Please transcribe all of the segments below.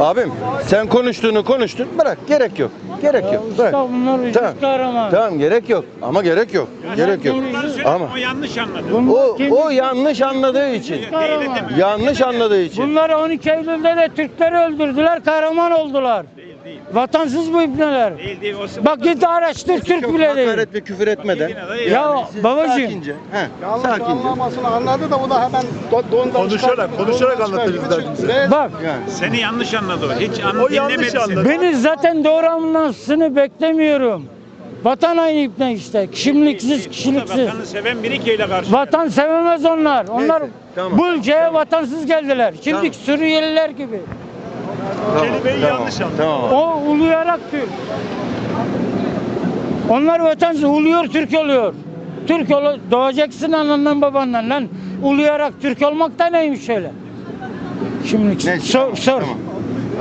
Abim sen konuştuğunu konuştun bırak gerek yok. Gerek yok. Bırak. Usta bunlar Tamam. kahraman. Tamam gerek yok ama gerek yok. Gerek yok. Ama O yanlış anladı. O o yanlış anladığı için. Yanlış anladığı için. Bunları 12 Eylül'de de Türkleri öldürdüler, kahraman oldular. Değil. Vatansız bu ibneler. Değil değil. O Bak git araştır Türk Çok bile değil. hakaret ve küfür etmeden. Ya babacığım Sakince. He, Yanlış sakince. anlamasını anladı da bu da hemen do- dondan Konuşarak, konuşarak anlatırız derdimizi. bak Yani. Seni yanlış anladı o. Hiç an, O yanlış dinlemedi seni. anladı. beni zaten doğru anlamasını beklemiyorum. Vatan haini ibne işte. Kimliksiz, kişiliksiz. Vatanı seven biri ile karşı. Vatan sevemez onlar. Onlar tamam. bu ülkeye vatansız geldiler. Şimdi Tamam. Suriyeliler gibi. Tamam, Kelimeyi tamam, yanlış anladı. Tamam. O uluyarak Türk. Onlar vatansız uluyor Türk oluyor. Türk ol doğacaksın anandan babandan lan. Uluyarak Türk olmak da neymiş öyle? Şimdi Neyse, sor tamam, sor. tamam.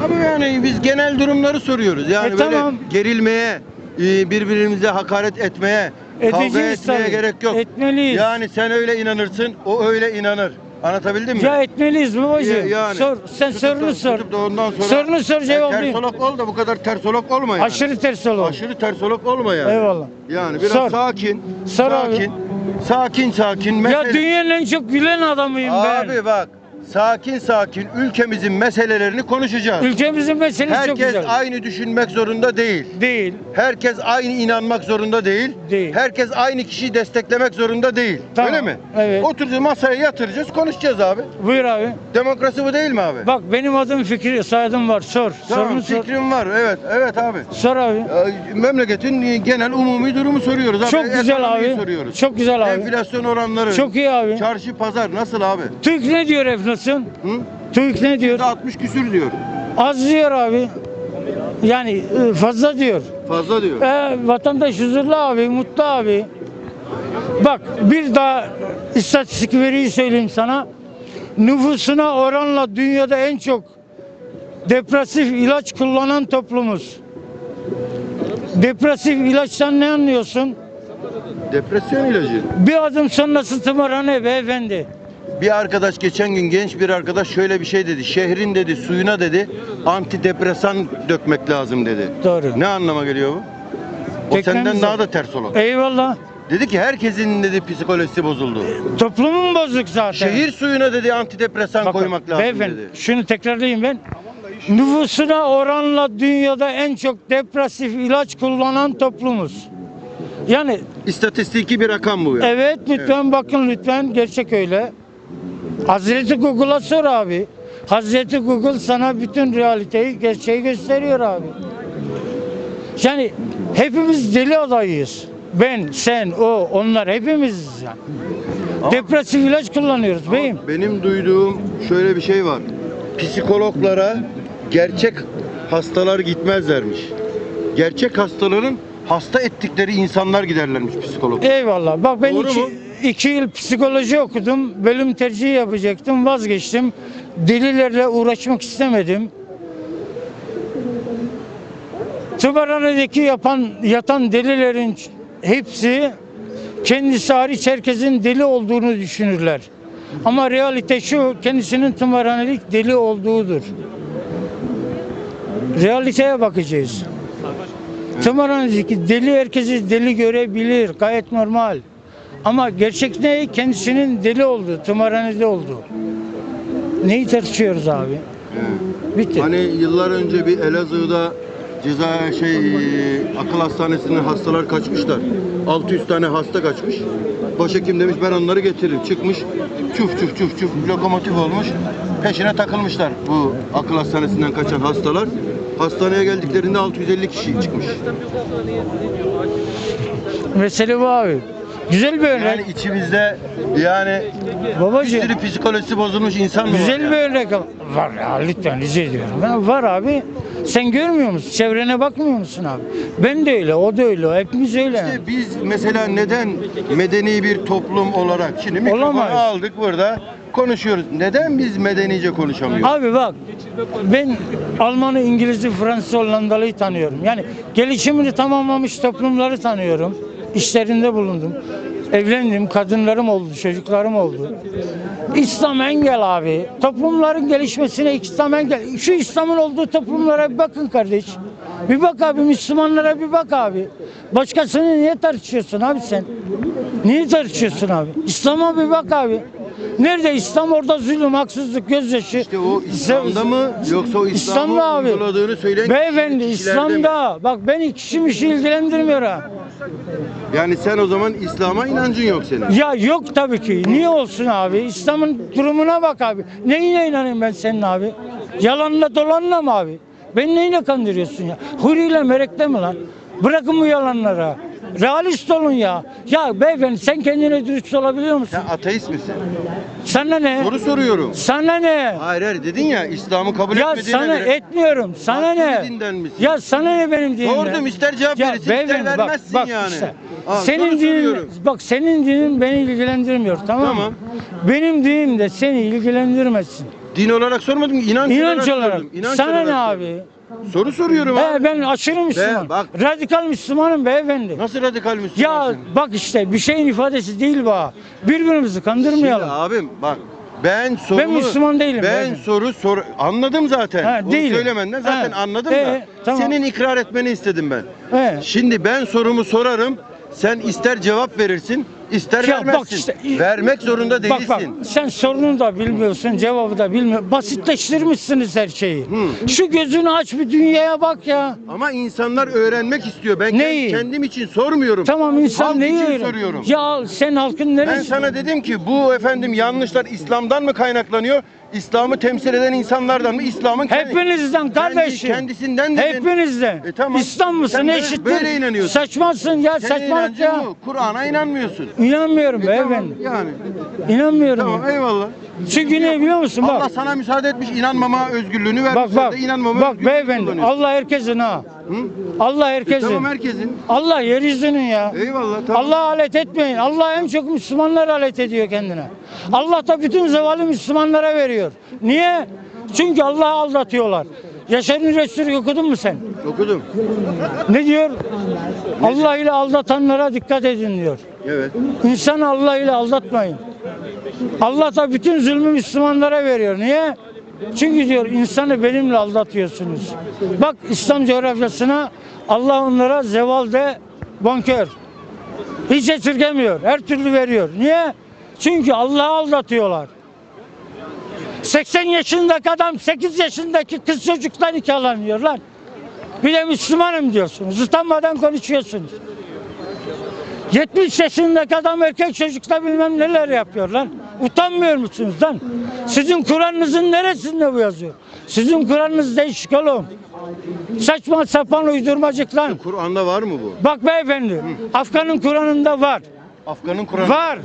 Ama yani biz genel durumları soruyoruz. Yani E, böyle tamam. gerilmeye, e, birbirimize hakaret etmeye, kavga Edeceğiz etmeye tabii. gerek yok. Etmeliyiz. Yani sen öyle inanırsın, o öyle inanır. Anlatabildim mi? Ya etmeliyiz babacığım. Ya- Sor. Sen tutup da- sorunu sor. tutup da ondan sonra Sorunu sor, E, cevaplayayım. Tersolog ol da bu kadar tersolog olma yani. Aşırı ters olur. Aşırı tersolog olma yani. Eyvallah. Yani biraz Sor. sakin. Sor abi. sakin. Sakin sakin. Ya mesele- dünyanın en çok gülen adamıyım ben. Abi bak sakin sakin ülkemizin meselelerini konuşacağız. Ülkemizin meselesi çok Herkes güzel. aynı düşünmek zorunda değil. Değil. Herkes aynı inanmak zorunda değil. Değil. Herkes aynı kişiyi desteklemek zorunda değil. Tamam, Öyle mi? evet. Oturacağız masaya yatıracağız, konuşacağız abi. Buyur abi. Demokrasi bu değil mi abi? Bak benim adım Fikri, soyadım var. Sor. tamam, Sorunu sor. fikrim var. Evet, evet abi. Sor abi. Memleketin genel umumi durumu soruyoruz abi. Çok güzel Ekonomiyi abi. Soruyoruz. Çok güzel abi. Enflasyon oranları. Çok iyi abi. Çarşı pazar nasıl abi? TÜİK ne diyor enflasyon? Hı? TÜİK ne diyor? 60 küsür diyor. Az diyor abi. Yani e, fazla diyor. Fazla diyor. E, vatandaş huzurlu abi, mutlu abi. Bak bir daha istatistik veriyi söyleyeyim sana. Nüfusuna oranla dünyada en çok depresif ilaç kullanan toplumuz. Depresif ilaçtan ne anlıyorsun? Depresyon ilacı. Bir adım sonrası tımarhane beyefendi. Bir arkadaş geçen gün genç bir arkadaş şöyle bir şey dedi. Şehrin dedi suyuna dedi antidepresan dökmek lazım dedi. Doğru. Ne anlama geliyor bu? O Tekrar senden daha da ters olur. Eyvallah. Dedi ki herkesin dedi psikolojisi bozuldu. Toplumun bozuk zaten. Şehir suyuna dedi antidepresan Bakın, koymak lazım beyefendi, dedi. Şunu tekrarlayayım ben. Nüfusuna oranla dünyada en çok depresif ilaç kullanan toplumuz. Yani İstatistiki bir rakam bu ya. evet lütfen bakın lütfen gerçek öyle. Hazreti Google'a sor abi. Hazreti Google sana bütün realiteyi, gerçeği gösteriyor abi. Yani hepimiz deli adayıyız. Ben, sen, o, onlar hepimiz yani. Ama- Depresif ilaç kullanıyoruz beyim. Benim duyduğum şöyle bir şey var. Psikologlara gerçek hastalar gitmezlermiş. Gerçek hastaların hasta ettikleri insanlar giderlermiş psikolog. Eyvallah. Bak ben Doğru iki, mu? İki yıl psikoloji okudum. Bölüm tercihi yapacaktım. Vazgeçtim. Delilerle uğraşmak istemedim. Tımarhanedeki yapan, yatan delilerin hepsi kendisi hariç herkesin deli olduğunu düşünürler. Ama realite şu, kendisinin tımarhanelik deli olduğudur. Realiteye bakacağız. Tımarhanedeki deli herkesi deli görebilir. Gayet normal. Ama gerçek ne? Kendisinin deli olduğu, tımarhanede olduğu. Neyi tartışıyoruz abi? Bitti. Hani yıllar önce bir Elazığ'da ceza şey akıl hastanesinin hastalar kaçmışlar. 600 tane hasta kaçmış. Başhekim demiş ben onları getiririm. Çıkmış çuf çuf çuf çuf lokomotif olmuş. Peşine takılmışlar bu akıl hastanesinden kaçan hastalar. Hastaneye geldiklerinde 650 kişi çıkmış. Mesele bu abi. Güzel bir örnek. Yani içimizde yani bir Babacığım. sürü psikolojisi bozulmuş insan mı var? Güzel ya? bir örnek. Var ya lütfen rica ediyorum. Var abi. Sen görmüyor musun? Çevrene bakmıyor musun abi? Ben de öyle, o da öyle. Hepimiz öyle. İşte biz mesela neden medeni bir toplum olarak şimdi mikrofonu Olamayız. aldık burada konuşuyoruz. Neden biz medenice konuşamıyoruz? Abi bak ben Almanı, İngiliz'i, Fransız, Hollandalı'yı tanıyorum. Yani gelişimini tamamlamış toplumları tanıyorum. İşlerinde bulundum. Evlendim, kadınlarım oldu, çocuklarım oldu. İslam engel abi. Toplumların gelişmesine İslam engel. Şu İslam'ın olduğu toplumlara bir bakın kardeş. Bir bak abi Müslümanlara bir bak abi. Başkasını niye tartışıyorsun abi sen? Niye tartışıyorsun abi? İslam'a bir bak abi. Nerede İslam orada zulüm, haksızlık, gözyaşı. İşte o İslam'da mı yoksa o İslam'ı İslam'da abi. uyguladığını söyleyen Beyefendi kişilerde mi? İslam'da. Bak beni kişim işi ilgilendirmiyor ha. Yani sen o zaman İslam'a inancın yok senin. Ya yok tabii ki. Niye olsun abi? İslam'ın durumuna bak abi. Neyine inanayım ben senin abi? Yalanla dolanla mı abi? Beni neyine kandırıyorsun ya? Huriyle merekle mi lan? Bırakın bu yalanlara. Realist olun ya. Ya beyefendi sen kendine dürüst olabiliyor musun? Sen ateist misin? Sana ne? Soru soruyorum. Sana ne? Hayır hayır dedin ya İslam'ı kabul Ya etmediğine sana göre. etmiyorum. Sana Farklı ne? bir dinden misin? Ya sana ne benim dinimden? Sordum ister cevap verirsin ister beyefendi, vermezsin bak, bak yani. işte, Aa, senin soru dinin, soruyorum. bak senin dinin beni ilgilendirmiyor tamam, Tamam. mı? Benim dinim de seni ilgilendirmesin. Din olarak sormadım ki inanç, İnanç olarak. sordum. İnanç Sana ne sordum. abi? Soru soruyorum abi. He, ben aşırı Müslüman. bak. Radikal Müslümanım beyefendi. Nasıl radikal Ya Müslümansın? bak işte bir şeyin ifadesi değil bu. Birbirimizi Şimdi kandırmayalım. abim bak ben sorumu Müslüman değilim Ben beyefendi. soru sor anladım zaten. Ha, Onu değilim. söylemenden zaten Ha, anladım ee, da. tamam. Senin ikrar etmeni istedim ben. He. Şimdi ben sorumu sorarım. Sen ister cevap verirsin, ister Ya bak vermezsin. işte- Vermek zorunda değilsin. Bak bak sen sorunu da bilmiyorsun, cevabı da bilmiyorsun. Basitleştirmişsiniz her şeyi. Hı. Şu gözünü aç bir dünyaya bak ya. Ama insanlar öğrenmek istiyor. Ben Neyi? kendim için sormuyorum. Tamam insan Halk neyi için soruyorum. Ya sen halkın Ben neresi? sana dedim ki bu efendim yanlışlar İslam'dan mı kaynaklanıyor? İslam'ı temsil eden insanlardan mı? İslam'ın kendi- Hepinizden kardeşim. kendisinden dedin. Hepinizden. E tamam. İslam mısın? Sen Eşittir. böyle inanıyorsun. Saçmasın ya Senin saçmalık ya. Kur'an'a inanmıyorsun. İnanmıyorum E beyefendi. tamam, yani. İnanmıyorum. Tamam eyvallah. Çünkü ne biliyor musun? Allah Bak. sana müsaade etmiş inanmama özgürlüğünü vermiş. Bak bak. inanmama Bak beyefendi. Allah herkesin ha. Hı? Allah E herkesin. tamam herkesin. Allah yeryüzünün ya. Eyvallah tamam. Allah alet etmeyin. Allah en çok Müslümanlar alet ediyor kendine. Allah da bütün zevalı Müslümanlara veriyor. Niye? Çünkü Allah'ı aldatıyorlar. Yaşar Nurestürk okudun mu sen? Okudum. Ne diyor? Allah ile aldatanlara dikkat edin diyor. Evet. İnsanı Allah ile aldatmayın. Allah da bütün zulmü Müslümanlara veriyor. Niye? Çünkü diyor insanı benimle aldatıyorsunuz. Bak İslam coğrafyasına Allah onlara zevalde bonkör. Hiç esirgemiyor. Her türlü veriyor. Niye? Çünkü Allah'ı aldatıyorlar. 80 yaşındaki adam 8 yaşındaki kız çocukla nikahlanıyor lan. Bir de Müslümanım diyorsunuz. Utanmadan konuşuyorsunuz. 70 yaşındaki adam erkek çocukla bilmem neler yapıyor lan. Utanmıyor musunuz lan? Sizin Kur'an'ınızın neresinde bu yazıyor? Sizin Kur'an'ınız değişik oğlum. Saçma sapan uydurmacık lan. Kur'an'da var mı bu? Bak beyefendi, Afgan'ın Kur'an'ında var. Afgan'ın Kur'an'ı. Var.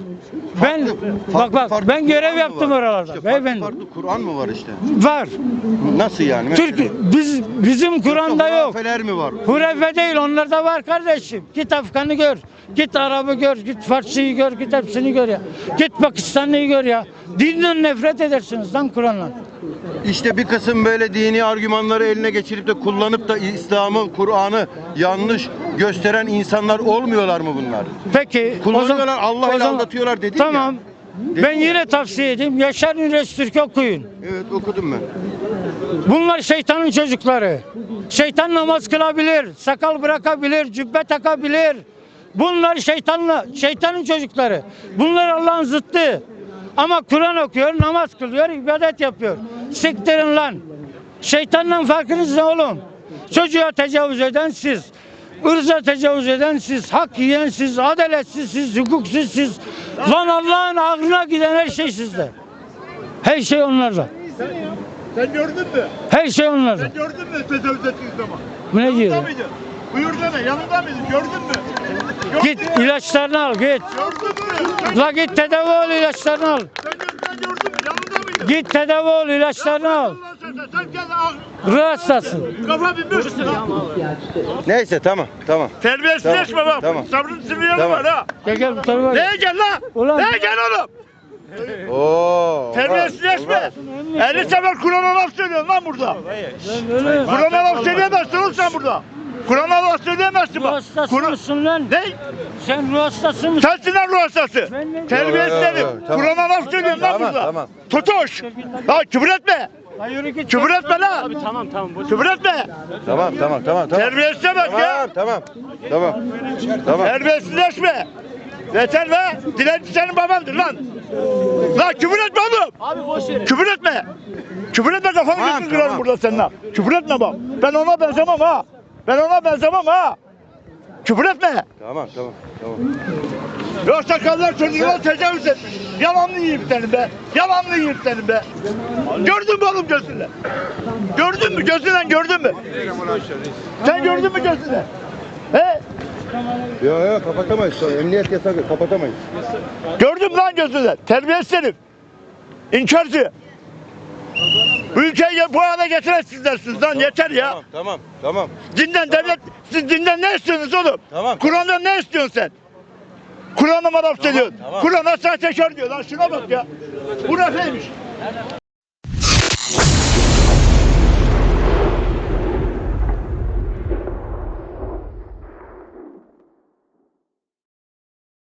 Ben Farklı- bak bak farklı ben görev Kur'an mı yaptım var? oralarda. İşte farklı beyefendi. farklı Kur'an mı var işte? Var. Nasıl yani? Mesela? Türk biz bizim Kur'an'da yok. hurafeler mi var? Hurefe değil onlarda var kardeşim. Git Afgan'ı gör. Git Arap'ı gör. Git Farsçıyı gör. Git hepsini gör ya. Git Pakistanlı'yı gör ya. Dinden nefret edersiniz lan Kur'an'la. İşte bir kısım böyle dini argümanları eline geçirip de kullanıp da İslam'ı, Kur'an'ı yanlış gösteren insanlar olmuyorlar mı bunlar? Peki. Kullanıyorlar, zaman- Allah o ile zaman- aldatıyorlar dedin Tamam. ya. Ben ya. yine tavsiye edeyim. Yaşar Nures Türk okuyun. Evet okudum ben. Bunlar şeytanın çocukları. Şeytan namaz kılabilir, sakal bırakabilir, cübbe takabilir. Bunlar şeytanla, şeytanın çocukları. Bunlar Allah'ın zıttı. Ama Kur'an okuyor, namaz kılıyor, ibadet yapıyor. Siktirin lan. Şeytanla farkınız ne oğlum? Çocuğa tecavüz eden siz. ırza tecavüz eden siz, hak yiyen siz, adaletsiz siz, hukuksuz siz. Lan Allah'ın aklına giden her şey sizde. Her şey onlarda. Sen gördün mü? Her şey onlarda. Sen gördün mü tecavüz ettiğin zaman? Ne diyor? Buyur deme yanında mıydın? Gördün mü? Gördün Git mü? ilaçlarını al git. Gördün mü? La git tedavi ol ilaçlarını al. sen, sen gördün mü? Yanında mıydın? Git tedavi ol ilaçlarını al. Allah sen, al. Ruh hastası. Kafa binmiş. Neyse tamam tamam. Terbiyesizleşme Tamam, bak. tamam. Sabrın sınırı Tamam. var ha. Gel gel bu tarafa. gel. Neye gel lan? Ulan- Neye gel oğlum? Oo. Terbiyesizleşme. 50 sefer Kur'an'a laf söylüyorsun lan burada. Kur'an'a laf söyleyemezsin oğlum sen burada. Kur'an'a laf söyleyemezsin Ruh bak. hastası Kur'an... mısın lan? Ne? Sen ruh hastası mısın? Sensin lan ruh hastası. Ben ne- Terbiyesiz Yok, yok, herif. yok, tamam. Kur'an'a laf söylüyorsun lan Tamam, burada. tamam. Tutuş. Ha küfür etme. Lan yürü git. Küfür etme lan. Abi tamam tamam. boş- Küfür etme. Tamam tamam tamam tamam. Terbiyesize bak ya. Tamam tamam. Tamam. Tamam. Terbiyesizleşme. Yeter be. Dilenci senin babandır lan. Lan küfür etme oğlum. Abi boş ver. Küfür etme. Küfür etme kafanı Tamam, kırarım tamam. burada seninle. Küfür etme bak. Ben ona benzemem ha. Ben ona benzemem ha. Küfür etme. Tamam tamam. Tamam. Yoksa kadınlar çocuğuna tecavüz etmiş. Yalanlı yiyeyim senin be. Yalanlı yiyeyim senin be. Gördün mü oğlum gözünle? Gördün mü? Gözünden gördün mü? Sen gördün mü gözünle? He? Yok yok kapatamayız. Emniyet yasak kapatamayız. Gördün mü lan gözünle? Terbiyesiz herif. İnkarcı. Ülkeyi bu hale getiren sizlersiniz lan yeter ya. Tamam tamam tamam. Dinden devlet, siz dinden ne istiyorsunuz oğlum? Tamam. Kur'an'dan ne istiyorsun sen? Kur'an'a mı laf söylüyorsun? tamam. Kur'an'a sahtekar diyor lan şuna bak ya. Bu ne neymiş?